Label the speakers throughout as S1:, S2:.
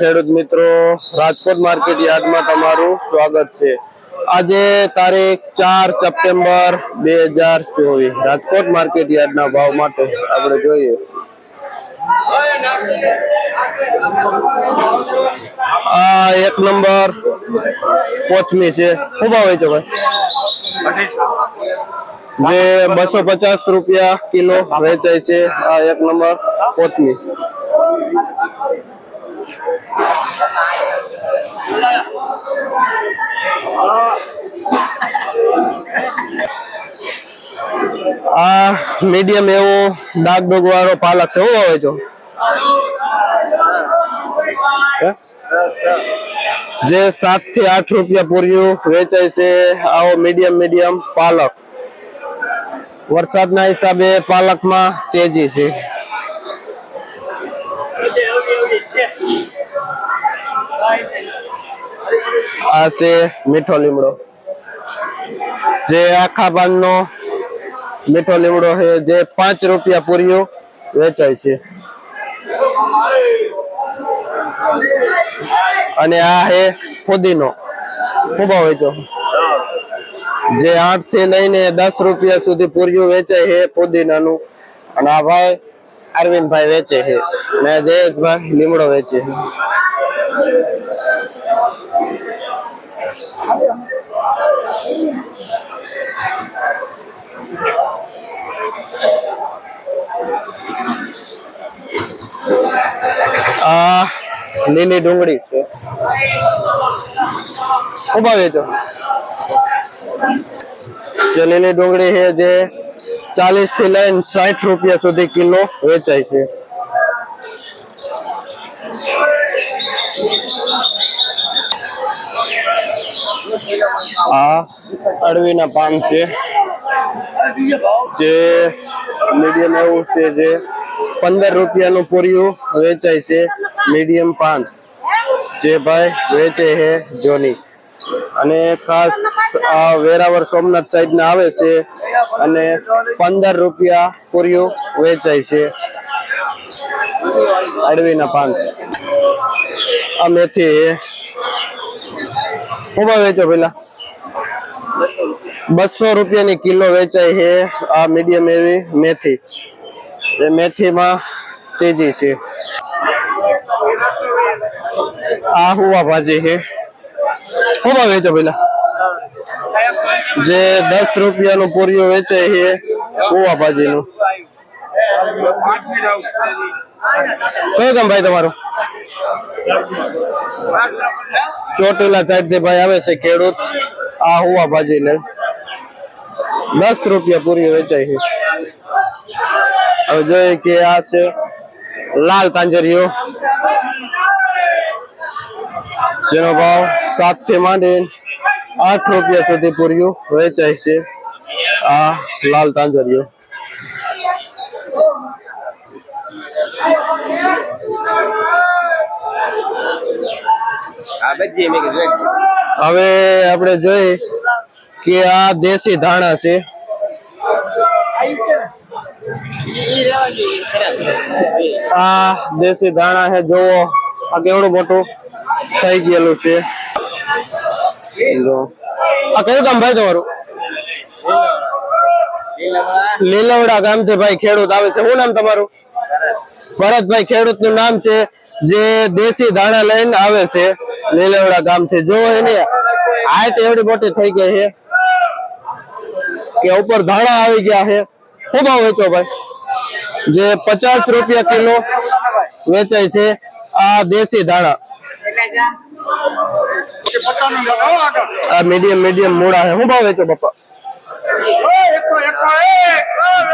S1: ખેડૂત મિત્રો, રાજકોટ માર્કેટ યાર્ડમાં તમારું સ્વાગત છે. આજે તારીખ ચાર સપ્ટેમ્બર બે હજાર ચોવીસ. રાજકોટ માર્કેટ યાર્ડના ભાવ માટે આપણે જોઈએ. આ એક નંબર કોથમી છે. શું ભાવ વેચો ભાઈ? જે બસો પચાસ રૂપિયા કિલો વેચાય છે. આ એક નંબર કોથમી આ મીડિયમ એવો ડાક ડોગ વાળો પાલક છે. શું આવે છો? જે સાતથી આઠ રૂપિયા પૂર્યું વેચાય છે, આવો મીડિયમ મીડિયમ પાલક. વરસાદના હિસાબે પાલકમાં તેજી છે. આ છે મીઠો લીમડો. જે આખા પાનનો મીઠો લીમડો છે, જે પાંચ રૂપિયા પૂર્યું વેચાય છે. અને આ છે ફુદીનો. ખૂબ વેચો જે આઠથી લઈને દસ રૂપિયા સુધી પૂર્યું વેચાય છે પુદીનાનું અને આ ભાઈ અરવિંદભાઈ વેચે છે. ને જયેશભાઈ લીમડો વેચે છે. આ લીલી ડુંગળી છે શું ભાવ વેચો જે લીલી ડુંગળી છે જે ચાલીસથી લઈને સાઠ રૂપિયા સુધી કિલો વેચાય છે આ અળવીના પાન છે, જે મીડિયમ એવું છે જે પંદર રૂપિયાનું પૂર્યું વેચાય છે મીડિયમ પાન. જે ભાઈ વેચે છે જોની. અને ખાસ આ વેરાવર સોમનાથ સાઈડ ના આવે છે અને પંદર રૂપિયા પૂર્યું વેચાય છે અડવીના પાન. આ મેથી શું વેચો પેલા? બસો રૂપિયાની કિલો વેચાય છે. આ મીડિયમ એવી મેથી. એ મેથીમાં તેજી છે. આ હુવા ભાજી છે. શું ભાવ વેચો પેલા. જે દસ રૂપિયાનું પૂરીઓ વેચાય છે, હુવા ભાજીનું. કયું કામ ભાઈ તમારું? ચોટીલા સાઈડથી ભાઈ આવે છે, ખેડૂત. આ હોવા ભાજી ને દસ રૂપિયા પૂરી વેચાય છે. હવે જોઈએ કે આ છે લાલ તાંજરીઓ. જેનો ભાવ સાતથી માંડી આઠ રૂપિયા સુધી પૂર્યું વેચાય છે આ લાલ તાંજરીઓ. હવે આપણે જોઈએ કે આ દેશી ધાણા છે. આ દેશી ધાણા છે, જોવો. આ કેવડું મોટું થઈ ગયેલું છે. આ કયું કામ ભાઈ તમારું? લીલવડા ગામથી ભાઈ ખેડૂત આવે છે. શું નામ તમારું? ભરતભાઈ ખેડૂતનું નામ છે, જે દેશી ધાણા લઈને આવે છે. લીલવડા ગામથી જો એને હાઈટ એવડી મોટી થઈ ગઈ છે કે ઉપર ધાણા આવી ગયા છે. શું ભાવ વેચો ભાઈ? જે પચાસ રૂપિયા કિલો વેચાય છે આ દેશી ધાણા. આ મીડિયમ મીડિયમ મૂળા છે. શું ભાવ વેચો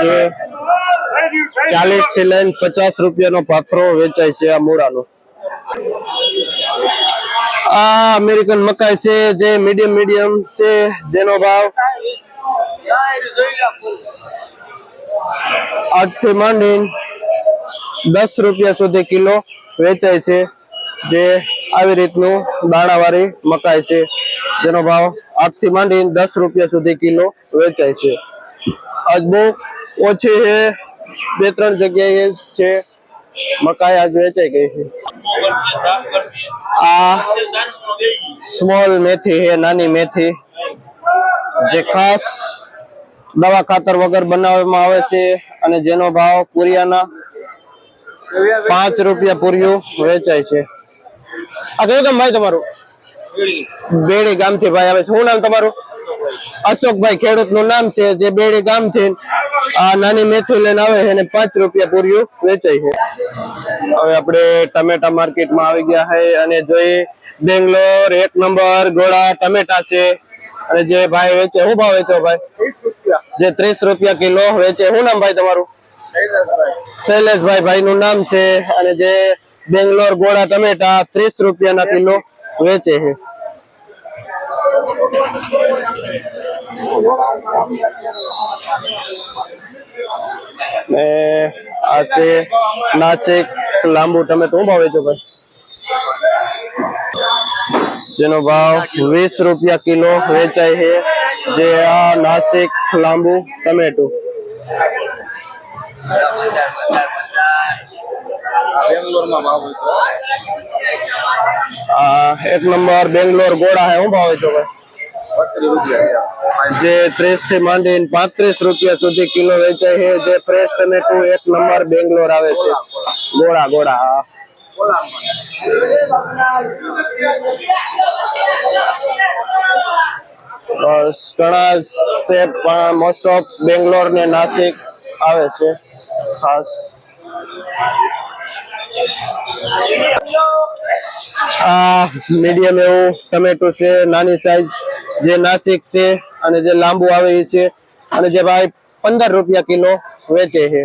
S1: જે ચાલીસથી લઈને પચાસ રૂપિયાનો પાથરો વેચાય છે આ મૂળાનો. આ અમેરિકન મકાઈ છે, જે મીડિયમ મીડિયમ છે, જેનો ભાવ આઠથી માંડી દસ રૂપિયા સુધી કિલો વેચાય છે, જે આવી રીતનું દાણાવાળી મકાઈ છે, જેનો ભાવ આઠથી માંડી દસ રૂપિયા સુધી કિલો વેચાય છે. આજ બહુ ઓછી છે, બે, ત્રણ જગ્યાએ છે, મકાઈ આજ વેચાઈ ગઈ છે. સ્મોલ મેથી હે નાની મેથી. જે ખાસ દવા ખાતર વગર બનાવવામાં આવે છે અને જેનો ભાવ પુરિયાના પાંચ રૂપિયા પુરિયું વેચાય છે. આ કયું ગામ ભાઈ તમારું? બેડી ગામથી ભાઈ આવે છે. શું નામ તમારું? અશોકભાઈ ખેડૂતનું નામ છે, જે બેડી ગામથી આ નાની મેથી લઈને આવે છે અને પાંચ રૂપિયા પૂર્યું વેચાય છે. હવે આપણે ટમેટા માર્કેટમાં આવી ગયા છે અને જોઈએ બેંગ્લોર, એક નંબર, ગોળા, ટમેટા છે. અને જે ભાઈ વેચે, શું ભાવ વેચો ભાઈ? જે ત્રીસ રૂપિયા કિલો વેચે, શું નામ ભાઈ તમારું? શૈલેષભાઈ ભાઈ નું નામ છે અને જે બેંગ્લોર ગોળા, ટમેટા ત્રીસ રૂપિયાના કિલો વેચે છે. ને આ છે નાસિક લાંબુ. ટમેટું શું ભાવ વેચો ભાઈ. જેનો ભાવ વીસ રૂપિયા કિલો વેચાય છે. જે આ નાસિક લાંબુ ટમેટું. એક નંબર બેંગ્લોર ગોળા હે શું ભાવ વેચો ભાઈ. જે ત્રીસથી માંડીને પાંત્રીસ રૂપિયા સુધી કિલો વેચાય છે. જે ફ્રેશ ટમેટું એક નંબર બેંગ્લોર આવે છે. ગોળા ગોળા, હા. ઘણા શેપ મોસ્ટ ઓફ બેંગ્લોર ને નાસિક આવે છે. ખાસ. આ મીડિયમ એવું ટમેટું છે, નાની સાઈઝ જે નાસિક છે અને જે લાંબુ આવે એ છે અને જે ભાઈ પંદર રૂપિયા કિલો વેચે છે.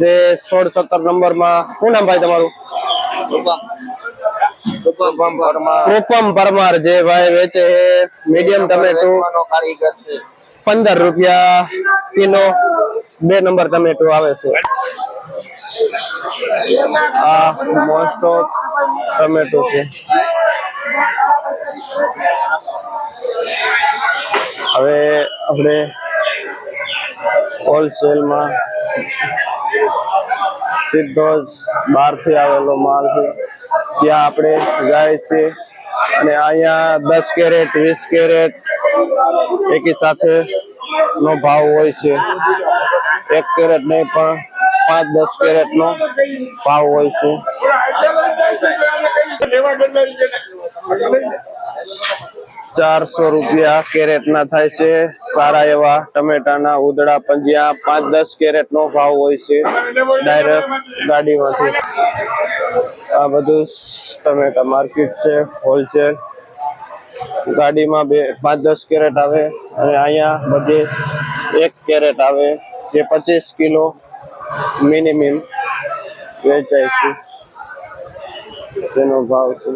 S1: જે સોળ સત્તર નંબરમાં શું નામ ભાઈ તમારું? રૂપમ પરમાર. જે ભાઈ વેચે છે મીડિયમ ટમેટું
S2: કારીગર છે.
S1: પંદર રૂપિયા કિલો બે નંબર ટમેટો આવે છે. આ મોસ્ટ ઓફ ટમેટો છે. હવે આપણે હોલસેલમાં સીધો જ બહારથી આવેલો માલ છે. ત્યાં આપણે જાય છે અને અહીંયા દસ કેરેટ, વીસ કેરેટ એકી સાથે નો ભાવ હોય છે. એક કેરેટ નહીં, પણ પાંચ, દસ કેરેટ નો ભાવ હોય છે. ચારસો રૂપિયા કેરેટ ના થાય છે. સારા એવા ટમેટાના, ઉદડા પંજિયા પાંચ દસ કેરેટ નો ભાવ હોય છે. ડાયરેક્ટ ગાડીમાંથી. આ બધું ટમેટા માર્કેટ છે, હોલસેલ. ગાડીમાં બે, પાંચ દસ કેરેટ આવે અને અહીંયા બધે એક કેરેટ આવે, જે પચીસ કિલો મિનિમમ વેચાય છે. તેનો ભાવ છે.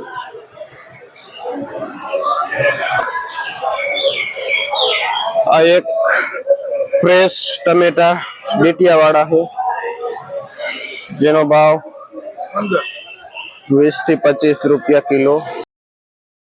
S1: આ એક ફ્રેશ ટમેટા લીટિયા વાળા છે. જેનો ભાવ વીસથી પચીસ રૂપિયા કિલો.